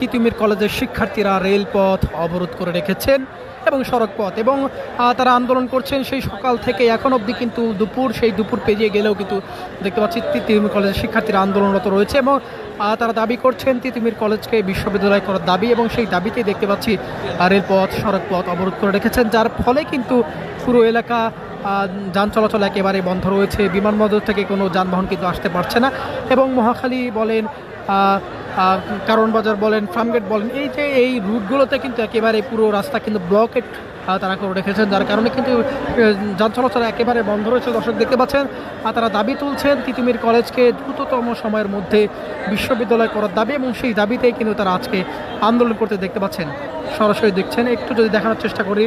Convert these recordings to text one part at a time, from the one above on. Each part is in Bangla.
তিতুমির কলেজের শিক্ষার্থীরা রেলপথ অবরোধ করে রেখেছেন এবং সড়ক পথ এবং তারা আন্দোলন করছেন সেই সকাল থেকে এখন অবধি কিন্তু দুপুর, সেই দুপুর পেরিয়ে গেলেও কিন্তু দেখতে পাচ্ছি তিতুমির কলেজের শিক্ষার্থীরা আন্দোলনরত রয়েছে এবং তারা দাবি করছেন তিতুমির কলেজকে বিশ্ববিদ্যালয় করার দাবি এবং সেই দাবিতেই দেখতে পাচ্ছি রেলপথ সড়ক পথ অবরোধ করে রেখেছেন, যার ফলে কিন্তু পুরো এলাকা যান চলাচল একেবারে বন্ধ রয়েছে। বিমানবন্দর থেকে কোনো যানবাহন কিন্তু আসতে পারছে না এবং মহাখালী বলেন কারণ বাজার বলেন ফার্মগেট বলেন, এই যে এই রুটগুলোতে কিন্তু একেবারে পুরো রাস্তা কিন্তু ব্লকেট তারা করে রেখেছেন, যার কারণে কিন্তু যান চলাচল একেবারে বন্ধ রয়েছে। দর্শক দেখতে পাচ্ছেন আর তারা দাবি তুলছেন তিতুমির কলেজকে দ্রুততম সময়ের মধ্যে বিশ্ববিদ্যালয় করার দাবি এবং সেই দাবিতেই কিন্তু তারা আজকে আন্দোলন করতে দেখতে পাচ্ছেন। সরাসরি দেখছেন, একটু যদি দেখানোর চেষ্টা করি।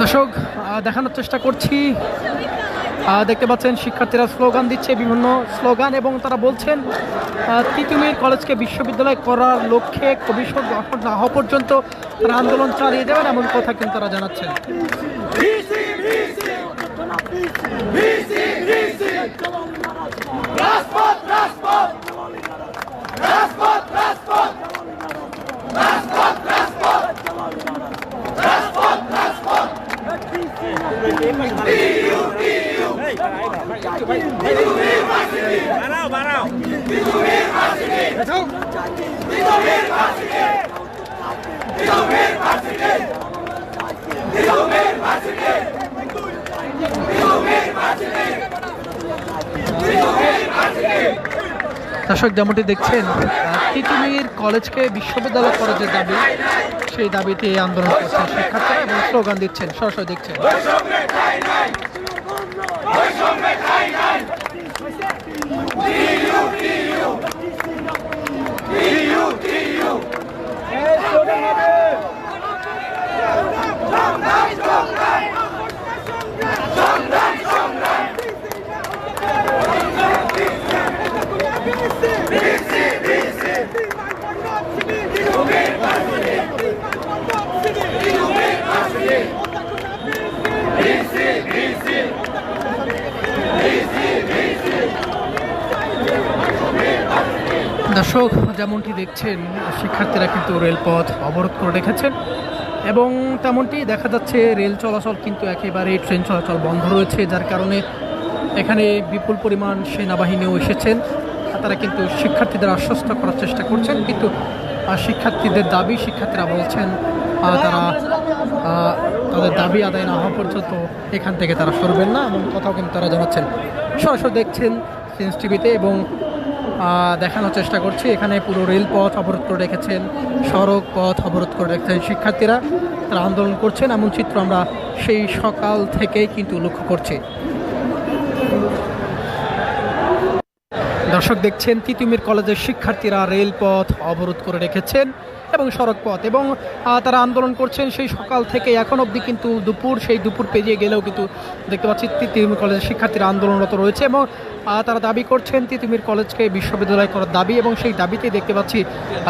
দর্শক দেখানোর চেষ্টা করছি। দেখতে পাচ্ছেন শিক্ষার্থীরা স্লোগান দিচ্ছে বিভিন্ন স্লোগান এবং তারা বলছেন তিতুমির কলেজকে বিশ্ববিদ্যালয় করার লক্ষ্যে ভবিষ্যৎ গঠন না হওয়া পর্যন্ত তারা আন্দোলন চালিয়ে দেবেন এমন কথা কিন্তু তারা জানাচ্ছেন দর্শক, যেমনটি দেখছেন তিতুমির কলেজকে বিশ্ববিদ্যালয় কলেজের দাবি। সেই দাবিতে আন্দোলন করছেন শিক্ষার্থীরা এবং স্লোগান দিচ্ছেন, সরাসরি দেখছেন। দর্শক, যেমনটি দেখছেন, শিক্ষার্থীরা কিন্তু রেলপথ অবরোধ করে রেখেছেন এবং তেমনটি দেখা যাচ্ছে রেল চলাচল কিন্তু একেবারে ট্রেন চলাচল বন্ধ রয়েছে, যার কারণে এখানে বিপুল পরিমাণ সেনাবাহিনীও এসেছেন। তারা কিন্তু শিক্ষার্থীদের আশ্বস্ত করার চেষ্টা করছেন, কিন্তু শিক্ষার্থীদের দাবি, শিক্ষার্থীরা বলছেন তারা তাদের দাবি আদায় না হওয়া পর্যন্ত এখান থেকে তারা সরবেন না, এমন কথাও কিন্তু তারা জানাচ্ছেন। সরাসরি দেখছেন সেন্স টিভিতে এবং দেখানোর চেষ্টা করছি। এখানে পুরো রেলপথ অবরোধ করে রেখেছেন, সড়ক পথ অবরোধ করে রেখেছেন শিক্ষার্থীরা। তারা আন্দোলন করছেন, এমন চিত্র আমরা সেই সকাল থেকেই কিন্তু লক্ষ্য করছি। দর্শক দেখছেন, তিতুমির কলেজের শিক্ষার্থীরা রেলপথ অবরোধ করে রেখেছেন। এবং সড়ক পথ এবং তারা আন্দোলন করছেন সেই সকাল থেকে এখন অবধি কিন্তু দুপুর, সেই দুপুর পেরিয়ে গেলেও কিন্তু দেখতে পাচ্ছি তিতুমির কলেজের শিক্ষার্থীরা আন্দোলনরত রয়েছে এবং তারা দাবি করছেন তিতুমির কলেজকে বিশ্ববিদ্যালয় করার দাবি এবং সেই দাবিতেই দেখতে পাচ্ছি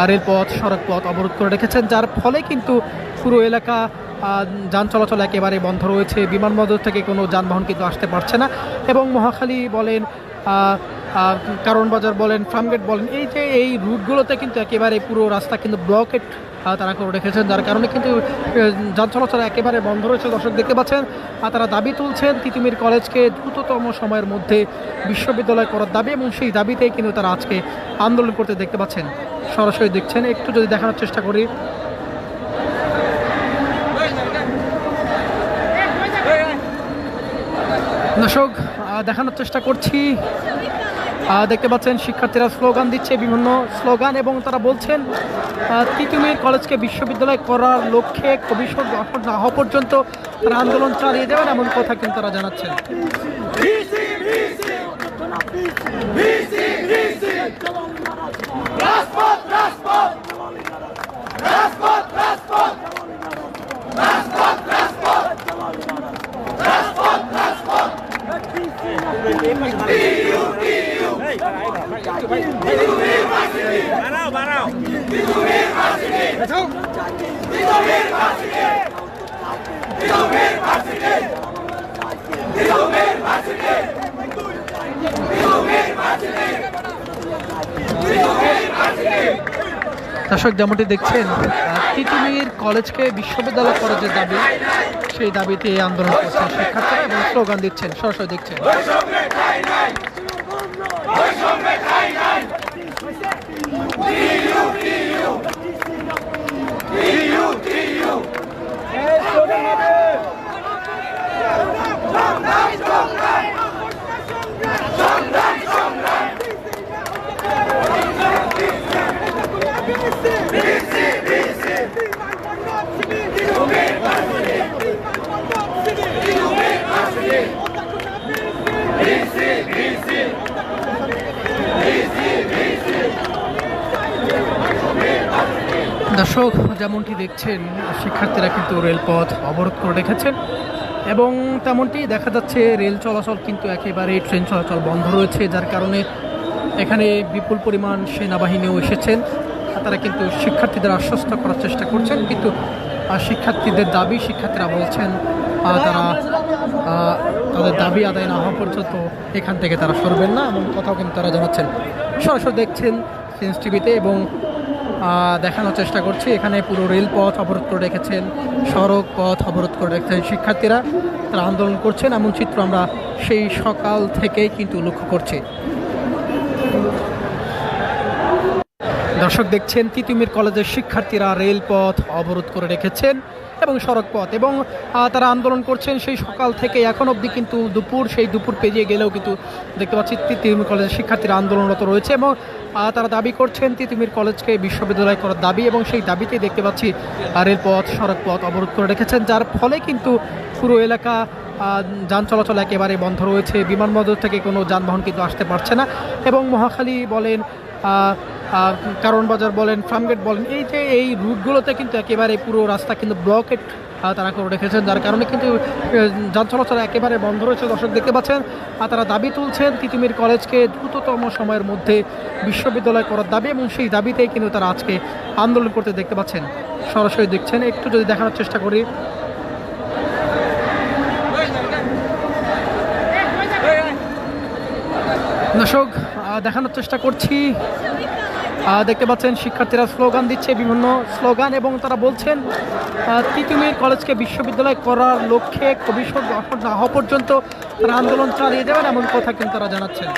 রেলপথ সড়ক পথ অবরোধ করে রেখেছেন, যার ফলে কিন্তু পুরো এলাকা যান চলাচল একেবারে বন্ধ রয়েছে। বিমানবন্দর থেকে কোনো যানবাহন কিন্তু আসতে পারছে না এবং মহাখালী বলেন কারণ বাজার বলেন ফার্মগেট বলেন, এই যে এই রুটগুলোতে কিন্তু একেবারে পুরো রাস্তা কিন্তু ব্লকেট তারা করে রেখেছেন, যার কারণে কিন্তু যান চলাচল একেবারে বন্ধ রয়েছে, দর্শক দেখতে পাচ্ছেন, আর তারা দাবি তুলছেন তিতুমির কলেজকে দ্রুততম সময়ের মধ্যে বিশ্ববিদ্যালয় করার দাবি, এবং সেই দাবিতেই কিন্তু তারা আজকে আন্দোলন করতে দেখতে পাচ্ছেন। সরাসরি দেখছেন, একটু যদি দেখানোর চেষ্টা করি। দর্শক দেখানোর চেষ্টা করছি। দেখতে পাচ্ছেন শিক্ষার্থীরা স্লোগান দিচ্ছে বিভিন্ন স্লোগান এবং তারা বলছেন তিতুমির কলেজকে বিশ্ববিদ্যালয় করার লক্ষ্যে কমিশন গঠন না হওয়া পর্যন্ত তারা আন্দোলন চালিয়ে দেবেন এমন কথা কিন্তু তারা জানাচ্ছেন দর্শক, যেমনটি দেখছেন তিতুমির কলেজকে বিশ্ববিদ্যালয় যে দাবি। সেই দাবিতে আন্দোলন করছেন শিক্ষার্থীরা এবং স্লোগান দিচ্ছেন, সরাসরি দেখছেন। দর্শক, যেমনটি দেখছেন, শিক্ষার্থীরা কিন্তু রেলপথ অবরোধ করে রেখেছেন এবং তেমনটি দেখা যাচ্ছে রেল চলাচল কিন্তু একেবারে ট্রেন চলাচল বন্ধ রয়েছে, যার কারণে এখানে বিপুল পরিমাণ সেনাবাহিনীও এসেছেন। তারা কিন্তু শিক্ষার্থীদের আশ্বস্ত করার চেষ্টা করছেন, কিন্তু শিক্ষার্থীদের দাবি, শিক্ষার্থীরা বলছেন তারা তাদের দাবি আদায় না হওয়া পর্যন্ত এখান থেকে তারা সরবেন না, এমন কথাও কিন্তু তারা জানাচ্ছেন। সরাসরি দেখছেন সেন্স টিভিতে এবং দেখানোর চেষ্টা করছি। এখানে পুরো রেলপথ অবরোধ করে রেখেছেন, সড়ক পথ অবরোধ করে রেখেছেন শিক্ষার্থীরা। তারা আন্দোলন করছেন, এমন চিত্র আমরা সেই সকাল থেকেই কিন্তু লক্ষ্য করছি। দর্শক দেখছেন, তিতুমির কলেজের শিক্ষার্থীরা রেলপথ অবরোধ করে রেখেছেন। এবং সড়ক পথ এবং তারা আন্দোলন করছেন সেই সকাল থেকে এখন অবধি কিন্তু দুপুর, সেই দুপুর পেরিয়ে গেলেও কিন্তু দেখতে পাচ্ছি তিতুমির কলেজের শিক্ষার্থীরা আন্দোলনরত রয়েছে এবং তারা দাবি করছেন তিতুমির কলেজকে বিশ্ববিদ্যালয় করার দাবি এবং সেই দাবিতেই দেখতে পাচ্ছি রেলপথ সড়ক পথ অবরোধ করে রেখেছেন, যার ফলে কিন্তু পুরো এলাকা যান চলাচল একেবারে বন্ধ রয়েছে। বিমানবন্দর থেকে কোনো যানবাহন কিন্তু আসতে পারছে না এবং মহাখালী বলেন কারণ বাজার বলেন ফার্মগেট বলেন, এই যে এই রুটগুলোতে কিন্তু একেবারে পুরো রাস্তা কিন্তু ব্লকেট তারা করে রেখেছেন, যার কারণে কিন্তু যান চলাচল একেবারে বন্ধ রয়েছে, দর্শক দেখতে পাচ্ছেন, আর তারা দাবি তুলছেন তিতুমির কলেজকে দ্রুততম সময়ের মধ্যে বিশ্ববিদ্যালয় করার দাবি, এবং সেই দাবিতেই কিন্তু তারা আজকে আন্দোলন করতে দেখতে পাচ্ছেন। সরাসরি দেখছেন, একটু যদি দেখানোর চেষ্টা করি। দর্শক দেখানোর চেষ্টা করছি। দেখতে পাচ্ছেন, শিক্ষার্থীরা স্লোগান দিচ্ছে, বিভিন্ন স্লোগান, এবং তারা বলছেন তিতুমির কলেজকে বিশ্ববিদ্যালয় করার লক্ষ্যে গঠন না হওয়া পর্যন্ত তারা আন্দোলন চালিয়ে দেবেন এমন কথা কিন্তু তারা জানাচ্ছেন।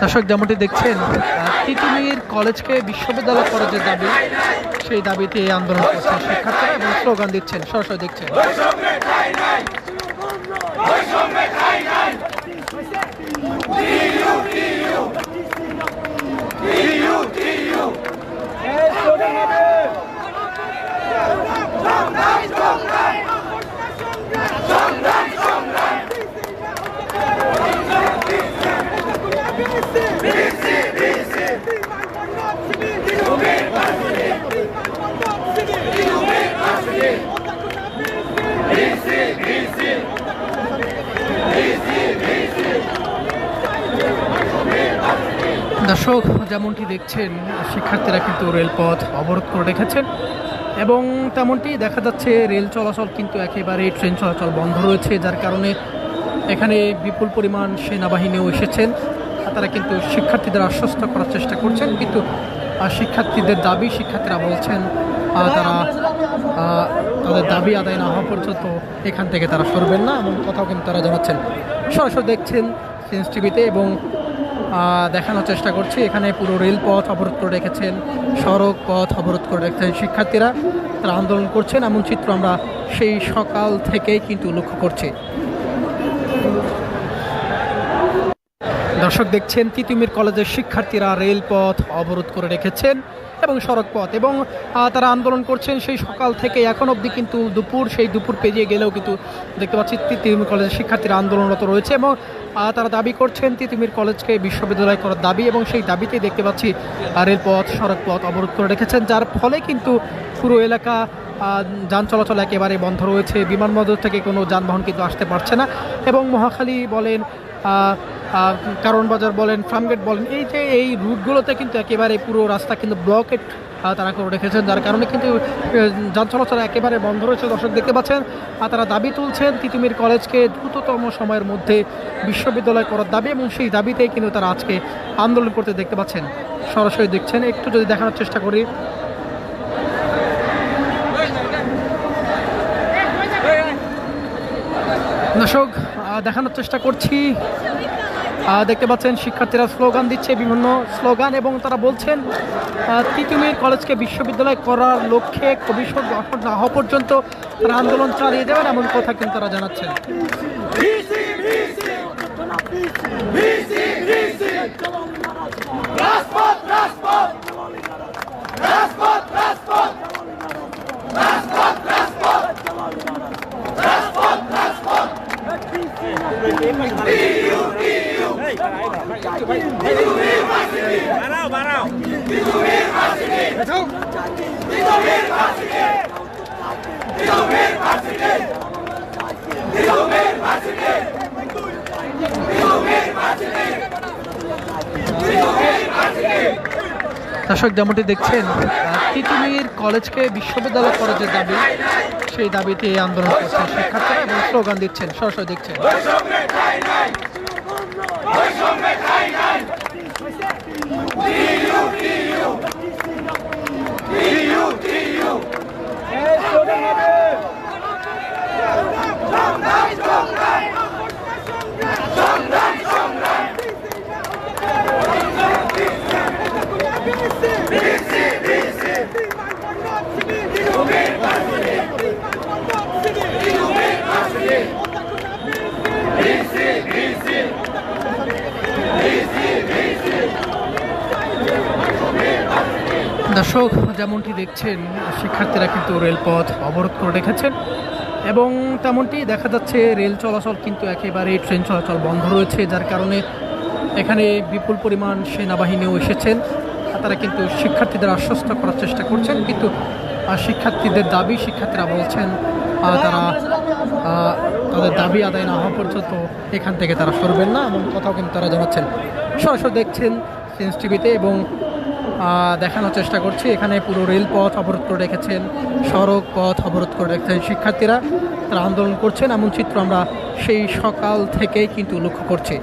দর্শক যেমনটি দেখছেন তিতুমির কলেজকে বিশ্ববিদ্যালয় করার যে দাবি, সেই দাবিতে এই আন্দোলন করছেন শিক্ষার্থীরা এবং স্লোগান দিচ্ছেন, সরাসরি দেখছেন। দর্শক, যেমনটি দেখছেন, শিক্ষার্থীরা কিন্তু রেলপথ অবরোধ করে রেখেছেন এবং তেমনটি দেখা যাচ্ছে রেল চলাচল কিন্তু একেবারে ট্রেন চলাচল বন্ধ রয়েছে, যার কারণে এখানে বিপুল পরিমাণ সেনাবাহিনীও এসেছেন। তারা কিন্তু শিক্ষার্থীদের আশ্বস্ত করার চেষ্টা করছেন, কিন্তু শিক্ষার্থীদের দাবি, শিক্ষার্থীরা বলছেন তারা তাদের দাবি আদায় না হওয়া পর্যন্ত এখান থেকে তারা সরবেন না, এমন কথাও কিন্তু তারা জানাচ্ছেন। সরাসরি দেখছেন সেন্স টিভিতে এবং দেখানোর চেষ্টা করছি। এখানে পুরো রেলপথ অবরোধ করে রেখেছেন, সড়ক পথ অবরোধ করে রেখেছেন শিক্ষার্থীরা। তারা আন্দোলন করছেন, এমন চিত্র আমরা সেই সকাল থেকেই কিন্তু লক্ষ্য করছি। দর্শক দেখছেন, তিতুমির কলেজের শিক্ষার্থীরা রেলপথ অবরোধ করে রেখেছেন। এবং সড়ক পথ এবং তারা আন্দোলন করছেন সেই সকাল থেকে এখন অবধি কিন্তু দুপুর, সেই দুপুর পেরিয়ে গেলেও কিন্তু দেখতে পাচ্ছি তিতুমির কলেজের শিক্ষার্থীরা আন্দোলনরত রয়েছে এবং তারা দাবি করছেন তিতুমির কলেজকে বিশ্ববিদ্যালয় করার দাবি এবং সেই দাবিতে দেখতে পাচ্ছি রেলপথ সড়ক পথ অবরোধ করে রেখেছেন, যার ফলে কিন্তু পুরো এলাকা যান চলাচল একেবারে বন্ধ রয়েছে। বিমানবন্দর থেকে কোনো যানবাহন কিন্তু আসতে পারছে না এবং মহাখালী বলেন কারণ বাজার বলেন, ফার্মগেট বলেন, এই যে এই রুটগুলোতে কিন্তু একেবারে পুরো রাস্তা কিন্তু ব্লকেট তারা করে রেখেছেন, যার কারণে কিন্তু যান চলাচল একেবারে বন্ধ রয়েছে। দর্শক দেখতে পাচ্ছেন আর তারা দাবি তুলছেন তিতুমির কলেজকে দ্রুততম সময়ের মধ্যে বিশ্ববিদ্যালয় করার দাবি এবং সেই দাবিতেই কিন্তু তারা আজকে আন্দোলন করতে দেখতে পাচ্ছেন। সরাসরি দেখছেন, একটু যদি দেখানোর চেষ্টা করি। দর্শক দেখানোর চেষ্টা করছি। দেখতে পাচ্ছেন, শিক্ষার্থীরা স্লোগান দিচ্ছে, বিভিন্ন স্লোগান, এবং তারা বলছেন তিতুমির কলেজকে বিশ্ববিদ্যালয় করার লক্ষ্যে কমিশন গঠন না হওয়া পর্যন্ত তারা আন্দোলন চালিয়ে যাবেন, এমন কথা কিন্তু তারা জানাচ্ছেন। দর্শক, যেমনটি দেখছেন তিতুমির কলেজকে বিশ্ববিদ্যালয় করার যে দাবি, সেই দাবিতে এই আন্দোলন করছেন শিক্ষার্থীরা এবং স্লোগান দিচ্ছেন, সরাসরি দেখছেন। দর্শক যেমনটি দেখছেন, শিক্ষার্থীরা কিন্তু রেলপথ অবরোধ করে রেখেছেন এবং তেমনটি দেখা যাচ্ছে রেল চলাচল কিন্তু একেবারে ট্রেন চলাচল বন্ধ রয়েছে, যার কারণে এখানে বিপুল পরিমাণ সেনাবাহিনীও এসেছেন। তারা কিন্তু শিক্ষার্থীদের আশ্বস্ত করার চেষ্টা করছেন, কিন্তু শিক্ষার্থীদের দাবি, শিক্ষার্থীরা বলছেন তারা তাদের দাবি আদায় না হওয়া পর্যন্ত এখান থেকে তারা সরবেন না, এমন কথাও কিন্তু তারা জানাচ্ছেন। সরাসরি দেখছেন সেন্স টিভিতে এবং দেখানোর চেষ্টা করছি। এখানে পুরো রেলপথ অবরোধ করে রেখেছেন, সড়ক পথ অবরোধ করে রেখেছেন শিক্ষার্থীরা। তারা আন্দোলন করছেন, এমন চিত্র আমরা সেই সকাল থেকেই কিন্তু লক্ষ্য করছি।